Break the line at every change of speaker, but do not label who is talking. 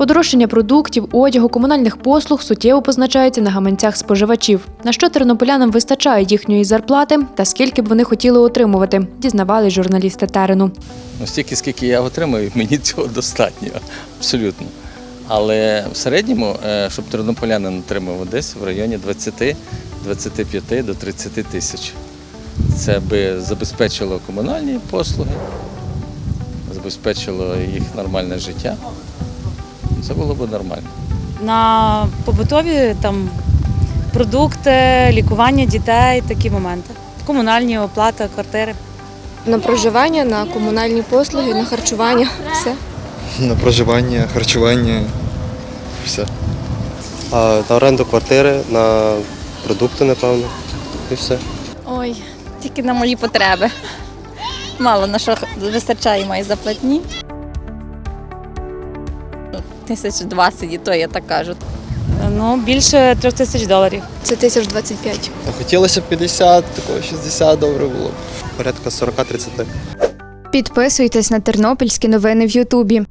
Подорожчання продуктів, одягу, комунальних послуг суттєво позначається на гаманцях споживачів. На що тернополянам вистачає їхньої зарплати та скільки б вони хотіли отримувати, дізнавались журналісти терену.
Ну, стільки, скільки я отримую, мені цього достатньо, абсолютно. Але в середньому, е, щоб тернополянин отримав десь в районі 20, 25 до 30 тисяч. Це би забезпечило комунальні послуги, забезпечило їх нормальне життя. Це було б нормально.
на побутові там продукти, лікування дітей, такі моменти. Комунальні оплата, квартири.
На проживання, на комунальні послуги, на харчування. Все.
На проживання, харчування, все.
А, на оренду квартири, на продукти, напевно. І все.
Ой, тільки на мої потреби. Мало на що вистачає моїй заплатні. Тисяч двадцять, і то я так кажу.
Ну, більше трьох тисяч доларів.
Це тисяч
двадцять п'ять. Хотілося б 50, такого 60 добре було. б.
Порядка 40-30.
Підписуйтесь на тернопільські новини в Ютубі.